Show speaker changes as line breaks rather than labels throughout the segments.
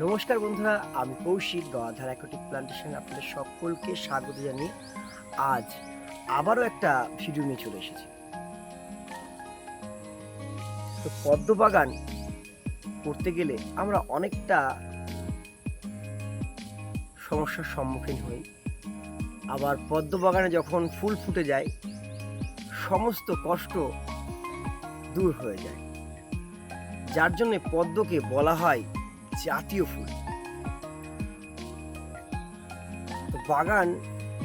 নমস্কার বন্ধুরা, আমি কৌশিক গদাধার অ্যাকোটিক প্লান্টেশন আপনাদের সকলকে স্বাগত জানিয়ে আজ আবারও একটা ভিডিও নিয়ে চলে এসেছি। তো পদ্ম বাগান করতে গেলে আমরা অনেকটা সমস্যার সম্মুখীন হই। আবার পদ্ম বাগানে যখন ফুল ফুটে যায়, সমস্ত কষ্ট দূর হয়ে যায়। যার জন্য পদ্মকে বলা হয় জাতীয় ফুল। বাগান,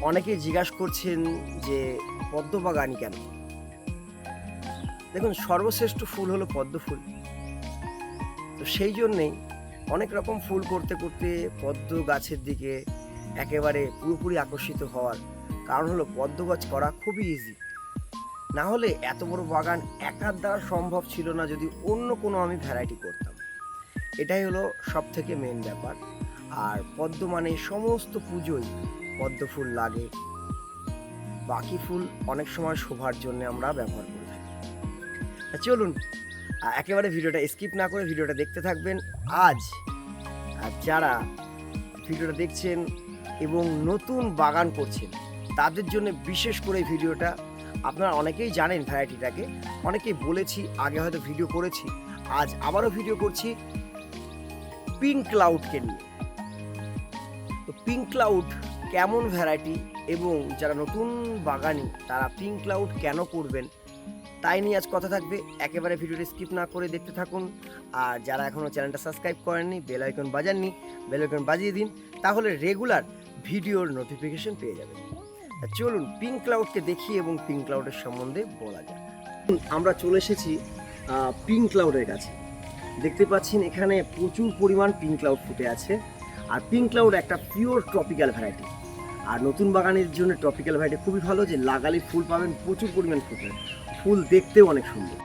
অনেকে জিজ্ঞাসা করছেন যে পদ্ম বাগানই কেন? দেখুন, সর্বশ্রেষ্ঠ ফুল হলো পদ্ম ফুল তো সেই জন্যেই অনেক রকম ফুল করতে করতে পদ্ম গাছের দিকে একেবারে পুরোপুরি আকর্ষিত হওয়ার কারণ হলো পদ্ম গাছ করা খুবই ইজি না হলে এত বড় বাগান একার দ্বারা সম্ভব ছিল না যদি অন্য কোনো আমি ভ্যারাইটি করতাম। এটাই হলো সব থেকে মেন ব্যাপার। আর পদ্ম মানে সমস্ত পুজোই পদ্ম ফুল লাগে। বাকি ফুল অনেক সময় শোভার জন্য আমরা ব্যবহার করে থাকি। চলুন একেবারে ভিডিওটা স্কিপ না করে ভিডিওটা দেখতে থাকবেন। আজ যারা ভিডিওটা দেখছেন এবং নতুন বাগান করছেন, তাদের জন্য বিশেষ করে ভিডিওটা, আপনারা অনেকেই জানেন ভ্যারাইটিটাকে অনেকেই বলেছি, আগে হয়তো ভিডিও করেছি, আজ আবারও ভিডিও করছি। পিঙ্ক ক্লাউডকে নিয়ে। তো পিঙ্ক ক্লাউড কেমন ভ্যারাইটি এবং যারা নতুন বাগানি, তারা পিঙ্ক ক্লাউড কেন করবেন? তাই নিয়ে আজ কথা থাকবে। একেবারে ভিডিওটা স্কিপ না করে দেখতে থাকুন। আর যারা এখনও চ্যানেলটা সাবস্ক্রাইব করেননি বেল আইকন বাজাননি বেল আইকন বাজিয়ে দিন, তাহলে রেগুলার ভিডিওর নোটিফিকেশন পেয়ে যাবেন। চলুন পিঙ্ক ক্লাউডকে দেখি এবং পিঙ্ক ক্লাউডের সম্বন্ধে বলা যাক। আমরা চলে এসেছি পিঙ্ক ক্লাউডের কাছে। দেখতে পাচ্ছেন এখানে প্রচুর পরিমাণ পিঙ্ক ক্লাউড ফুটে আছে। আর পিঙ্ক ক্লাউড একটা পিওর ট্রপিক্যাল ভ্যারাইটি আর নতুন বাগানের জন্য ট্রপিক্যাল ভ্যারাইটি খুবই ভালো যে লাগালে ফুল পাবেন, প্রচুর পরিমাণ ফুটে ফুল দেখতেও অনেক সুন্দর।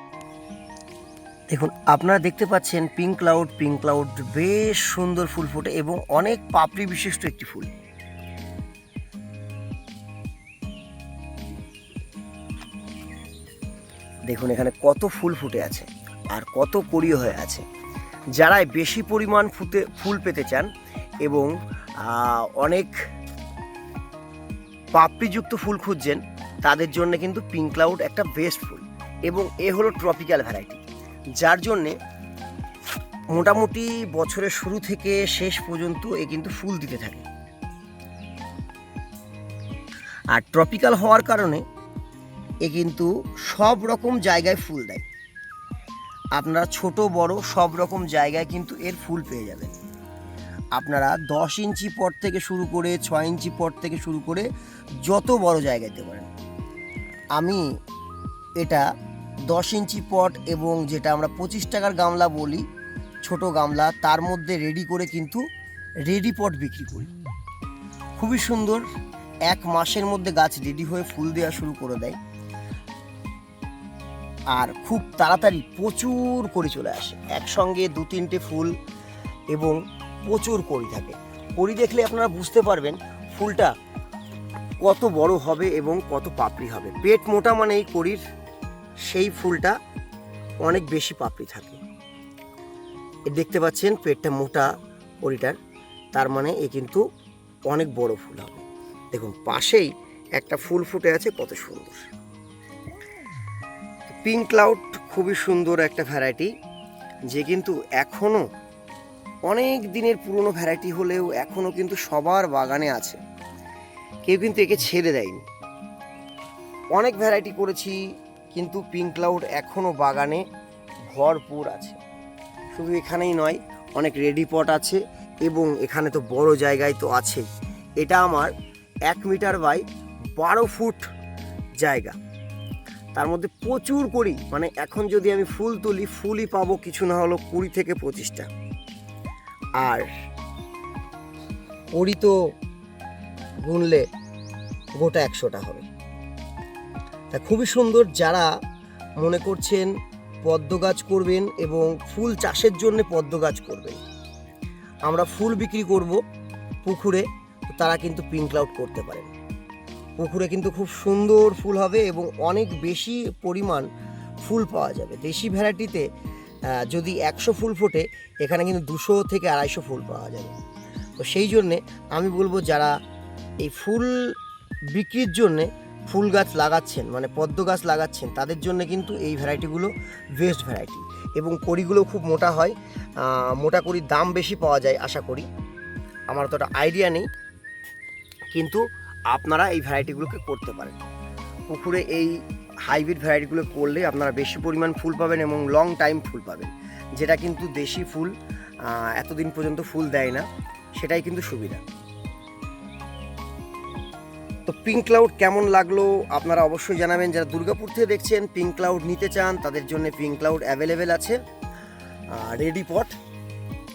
দেখুন, আপনারা দেখতে পাচ্ছেন পিঙ্ক ক্লাউড পিঙ্ক ক্লাউড বেশ সুন্দর ফুল ফোটে এবং অনেক পাপড়ি বিশিষ্ট একটি ফুল। দেখুন, এখানে কত ফুল ফুটে আছে। আর কত কড়ি হয়ে আছে। যারা বেশি পরিমাণ ফুটে, ফুল পেতে চান এবং অনেক পাপড়িযুক্ত ফুল খুঁজছেন, তাদের জন্য কিন্তু পিঙ্ক ক্লাউড একটা বেস্ট ফুল এবং এ হলো ট্রপিক্যাল ভ্যারাইটি যার জন্যে মোটামুটি বছরের শুরু থেকে শেষ পর্যন্ত এ কিন্তু ফুল দিতে থাকে। আর ট্রপিক্যাল হওয়ার কারণে এ কিন্তু সব রকম জায়গায় ফুল দেয়। আপনারা ছোট, বড় সব রকম জায়গায় কিন্তু এর ফুল পেয়ে যাবেন। আপনারা দশ ইঞ্চি পট থেকে শুরু করে ছয় ইঞ্চি পট থেকে শুরু করে যত বড় জায়গায় দিতে পারেন। আমি এটা দশ ইঞ্চি পট এবং যেটা আমরা পঁচিশ টাকার গামলা বলি, ছোট গামলা, তার মধ্যে রেডি করে কিন্তু রেডি পট বিক্রি করি। খুবই সুন্দর, এক মাসের মধ্যে গাছ রেডি হয়ে ফুল দেওয়া শুরু করে দেয়। আর খুব তাড়াতাড়ি প্রচুর করে চলে আসে। একসঙ্গে দু তিনটে ফুল এবং প্রচুর কড়ি থাকে। কড়ি দেখলে আপনারা বুঝতে পারবেন ফুলটা কত বড় হবে এবং কত পাপড়ি হবে। পেট মোটা মানে এই কড়ির সেই ফুলটা অনেক বেশি পাপড়ি থাকে। দেখতে পাচ্ছেন পেটটা মোটা কড়িটার, তার মানে এ কিন্তু অনেক বড় ফুল হবে। দেখুন, পাশেই একটা ফুল ফুটে আছে, কত সুন্দর। পিঙ্ক ক্লাউড খুবই সুন্দর একটা ভ্যারাইটি, যে কিন্তু এখনও অনেক দিনের পুরনো ভ্যারাইটি হলেও এখনও কিন্তু সবার বাগানে আছে। কেউ কিন্তু একে ছেড়ে দেয়নি। অনেক ভ্যারাইটি করেছি, কিন্তু পিঙ্ক ক্লাউড এখনও বাগানে ভরপুর আছে। শুধু এখানেই নয়, অনেক রেডি পট আছে এবং এখানে তো বড় জায়গায় তো আছেই এটা আমার এক মিটার বাই বারো ফুট জায়গা। তার মধ্যে প্রচুর করি। মানে এখন যদি আমি ফুল তুলি, ফুলই পাবো কিছু না হলো কুড়ি থেকে পঁচিশটা। আর কড়ি তো গুনলে গোটা একশোটা হবে। তা খুবই সুন্দর যারা মনে করছেন পদ্ম গাছ করবেন এবং ফুল চাষের জন্য পদ্ম গাছ করবেন। আমরা ফুল বিক্রি করব পুকুরে তারা কিন্তু পিঙ্ক ক্লাউড করতে পারেন। পুকুরে কিন্তু খুব সুন্দর ফুল হবে এবং অনেক বেশি পরিমাণ ফুল পাওয়া যাবে। দেশি ভ্যারাইটিতে যদি একশো ফুল ফোটে, এখানে কিন্তু দুশো থেকে আড়াইশো ফুল পাওয়া যাবে। তো সেই জন্যে আমি বলব যারা এই ফুল বিক্রির জন্যে ফুল গাছ লাগাচ্ছেন মানে পদ্ম গাছ লাগাচ্ছেন, তাদের জন্য কিন্তু এই ভ্যারাইটিগুলো বেস্ট ভ্যারাইটি এবং কড়িগুলো খুব মোটা হয়। মোটা করির দাম বেশি পাওয়া যায়, আশা করি। আমার তো আইডিয়া নেই। কিন্তু আপনারা এই ভ্যারাইটিগুলোকে করতে পারেন। পুকুরে এই হাইব্রিড ভ্যারাইটিগুলো করলে আপনারা বেশি পরিমাণ ফুল পাবেন এবং লং টাইম ফুল পাবেন। যেটা কিন্তু দেশি ফুল এতদিন পর্যন্ত ফুল দেয় না, সেটাই কিন্তু সুবিধা। তো পিঙ্ক ক্লাউড কেমন লাগল আপনারা অবশ্যই জানাবেন। যারা দুর্গাপুর থেকে দেখছেন, পিঙ্ক ক্লাউড নিতে চান, তাদের জন্য পিঙ্ক ক্লাউড অ্যাভেলেবেল আছে রেডি পট।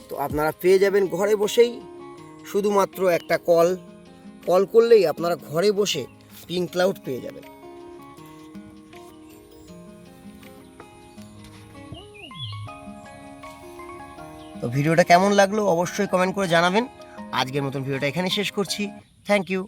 তো আপনারা পেয়ে যাবেন ঘরে বসেই। শুধুমাত্র একটা কল কল করলেই আপনারা ঘরে বসে পিঙ্ক ক্লাউড পেয়ে যাবেন। তো ভিডিওটা কেমন লাগল অবশ্যই কমেন্ট করে জানাবেন। আজকের মতন ভিডিওটা এখানে শেষ করছি। Thank you